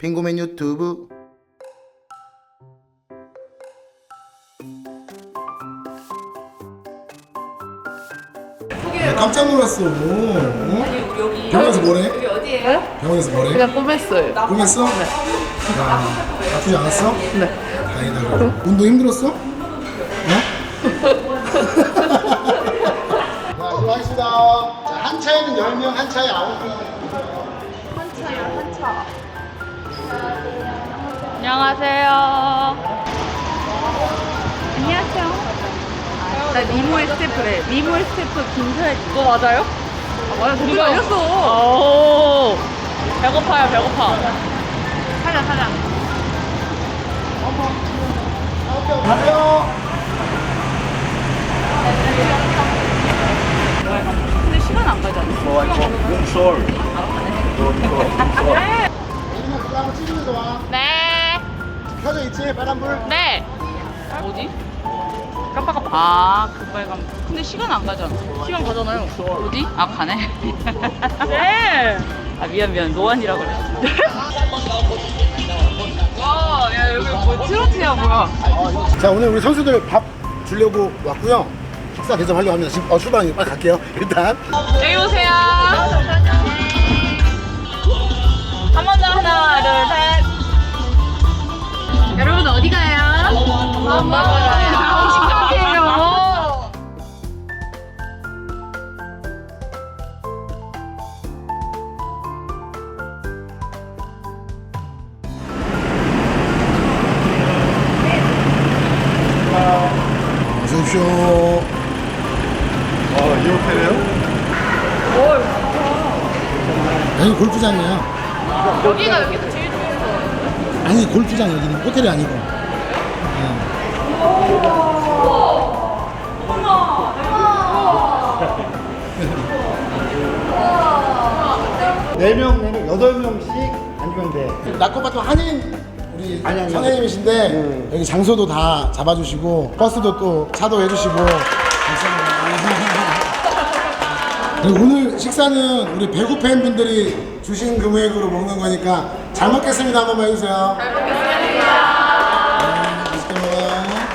빙고맨 유튜브 야, 깜짝 놀랐어 어? 여기 병원에서 뭐래? 여기 어디예요? 병원에서 뭐래? 그냥 꿈했어요. 꿈했어? 네 야, 아프지 않았어? 네. 다행이다 그래 운동 힘들었어? 어? 자 수고하셨습니다 자, 한 차에는 10명 한 차에 9명 안녕하세요. 안녕하세요. 나 니모의 스태프래. 니모의 스태프 김서혜. 너 맞아요? 아, 맞아. 누가 알렸어. 오. 배고파요, 배고파. 사자, 사자. 가세요 근데 시간 안 가잖아. 내리면 그거 한번 찍으면서 와 네. 켜져 있지 빨간불 네. 어디? 깜빡깜빡. 아, 그 빨간. 근데 시간 안 가잖아. 시간 가잖아요. 어디? 아, 가네. 네. 아, 미안, 미안. 노안이라 그래. 와, 야, 여기 뭐 트로트야, 뭐야. 자 오늘 우리 선수들 밥 주려고 왔고요 식사 대접하려고 합니다 지금 어 출발하니 빨리 갈게요 일단 여기 오세요. 여기 골프장이에요 여기가 여기서 제일 좋은 아니 골프장 여기는 호텔이 아니고 네명네명 여덟 명씩 앉으면 돼. 낙고바토 한인 우리 아니, 아니. 선생님이신데 네. 여기 장소도 다 잡아주시고 버스도 또 차도 해주시고. 그리고 오늘 식사는 우리 배구 팬분들이 주신 금액으로 먹는 거니까 잘 먹겠습니다 한 번만 해주세요 잘 먹겠습니다 맛있게 먹어요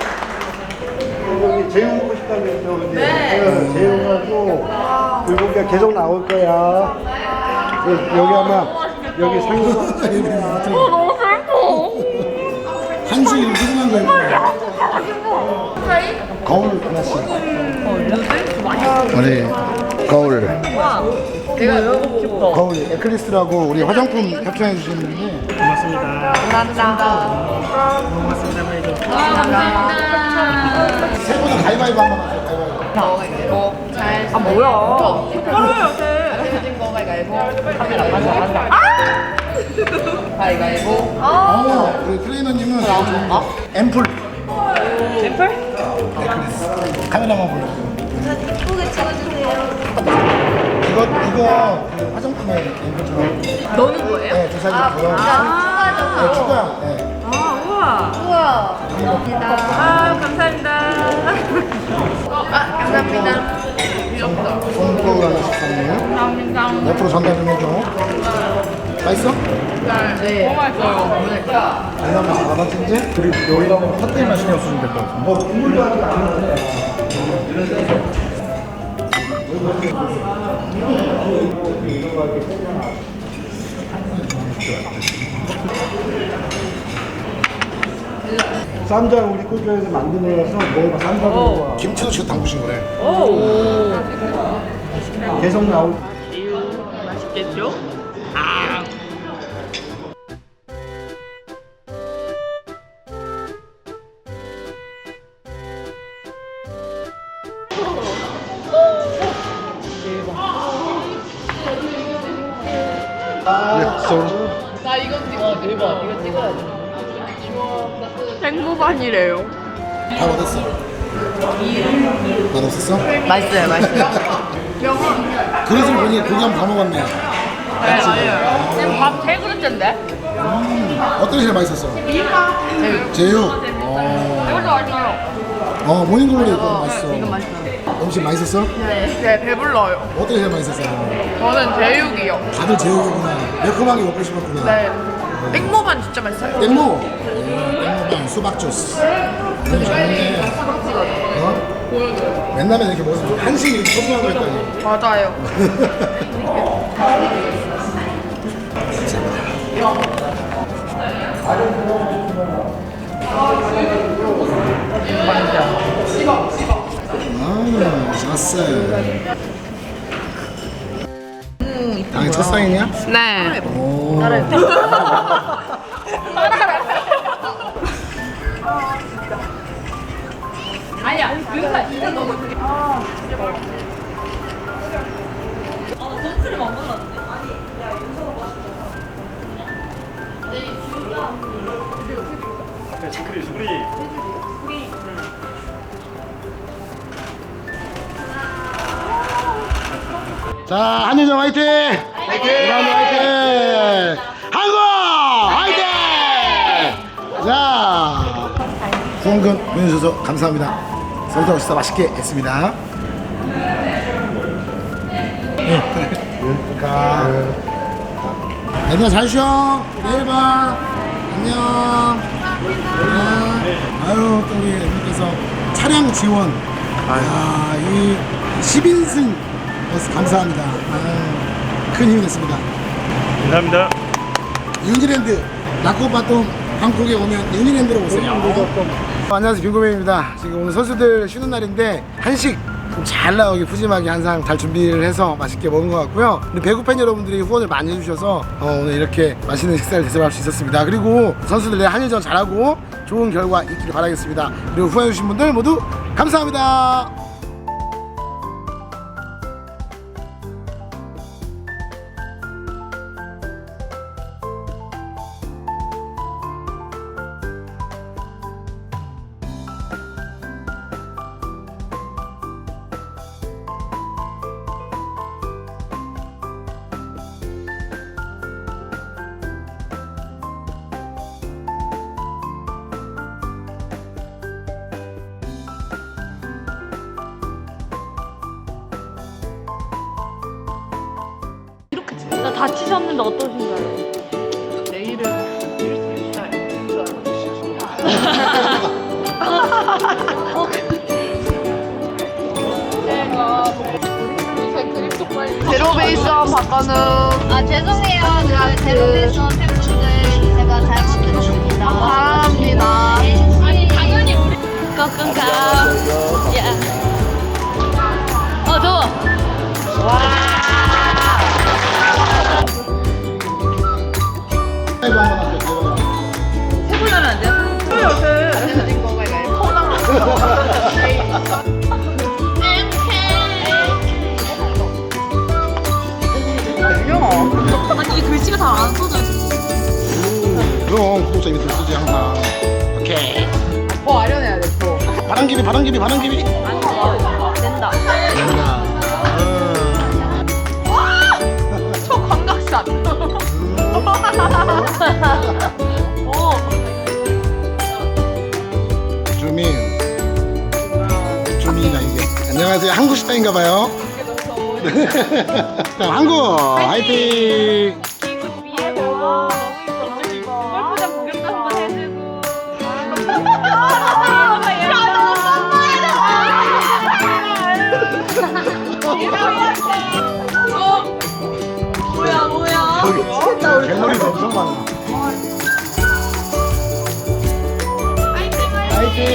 여기 재용 먹고 싶다고 했죠. 네. 재용하고 불고기가 계속 나올 거야. 여기 여기 아마 여기 상수 너무 슬퍼. 한식 거 입고 거울 하나씩 우리 거울 내가 싶어. 거울 에클리스라고 우리 화장품 협찬해 주시는 분인데 세 분은 가위바위보 한번 하세요 가위바위보 아 뭐야? 해야지. 거 가위가위보. 카메라 맞아 한다. 가위가위보. 어, 우리 트레이너님은 앰플 앰플? 에클리스 카메라만 보여주 세요 예쁘게 찍어주세요 이거 이거 그 화장품에 앰플처럼 넣는 거예요? 네, 주사기고요 네, 추가 네. 아 우와. 우와. 감사합니다. 아 감사합니다. 아 감사합니다. 손거울 하나씩 선물 감사합니다. 옆으로 전달 좀 해줘 맛있어? 네. 너무 맛있어요. 얼마나 받았는지 그리고 여기다 가 핫테일만 신경 쓰면 될것 같은데 뭐 국물도 쌈장 우리 고교에서 만든 거라서 먹어봐 쌈장으로 김치도 지금 담그신 거래 오. 계속 나올. 이유 맛있겠죠? 나 이거 찍어. 대박. 이거 찍어야지. 생무반이래요. 다? 난 없었어? 맛있어요, 맛있어요. 그릇을 보니 고기 한번 다 먹었네 지금 밥세 그릇째인데? 어떤 게 제일 맛있었어? 제육 어, 이것도 맛있어요. 어 모닝글로리 이거 맛있어 맛있어요. 음식 맛있었어? 네. 네, 배불러요. 어떤 게 제일 맛있었어요? 저는 제육이요. 다들 제육이구나. 매콤하게 먹고 싶었구나. 네. 땡모반 진짜 맛있어요. 땡모. 음, 땡모반 수박 주스. 너무 좋은데. 어? 맨날 이렇게 먹어서 한식 이렇게 소중한 거 했다니. 맞아요. 첫상이냐? 네. 오. 아니야. 진짜 너무 자, 한유정 화이팅! 화이팅! 화이팅! 한국 화이팅! 자, 후원금 보내주셔서 감사합니다. 서울도 식사 맛있게 했습니다. 그러니까. 얘들아 잘 쉬어. 내일 봐. 안녕. 안녕. 아유 또 우리 엠님께서 차량 지원. 아, 이 10인승 버스 감사합니다. 아유, 큰 힘이 됐습니다. 감사합니다. 뉴질랜드 라코바톤 방콕에 오면 뉴질랜드로 오세요. 안녕하세요 빙고맨입니다. 지금 오늘 선수들 쉬는 날인데 한식 좀잘 나오게 푸짐하게 항상 잘 준비를 해서 맛있게 먹은 것 같고요. 우리 배구 팬 여러분들이 후원을 많이 해주셔서 어, 오늘 이렇게 맛있는 식사를 대접할 수 있었습니다. 그리고 선수들 내 한일전 잘하고 좋은 결과 있기를 바라겠습니다. 그리고 후원해주신 분들 모두 감사합니다. 다치셨는데 어떠신가요? 내일은 쉴수 있어요. 제로 베이스원 박건우. 아 죄송해요. 그 제로베이션 팬분들 제가 잘못 들었습니다. 감사합니다. 아니 당연히 우리 꺼끈 바람기비 바람기비. 된다. 된다. 초 광각샷. 주민. 주민이다 이게. 안녕하세요. 한국 식당인가 봐요. 자, 한국 화이팅. 골프장 여기 갤러리도 엄청 많아. 화이팅.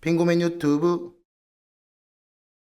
빙고맨 유튜브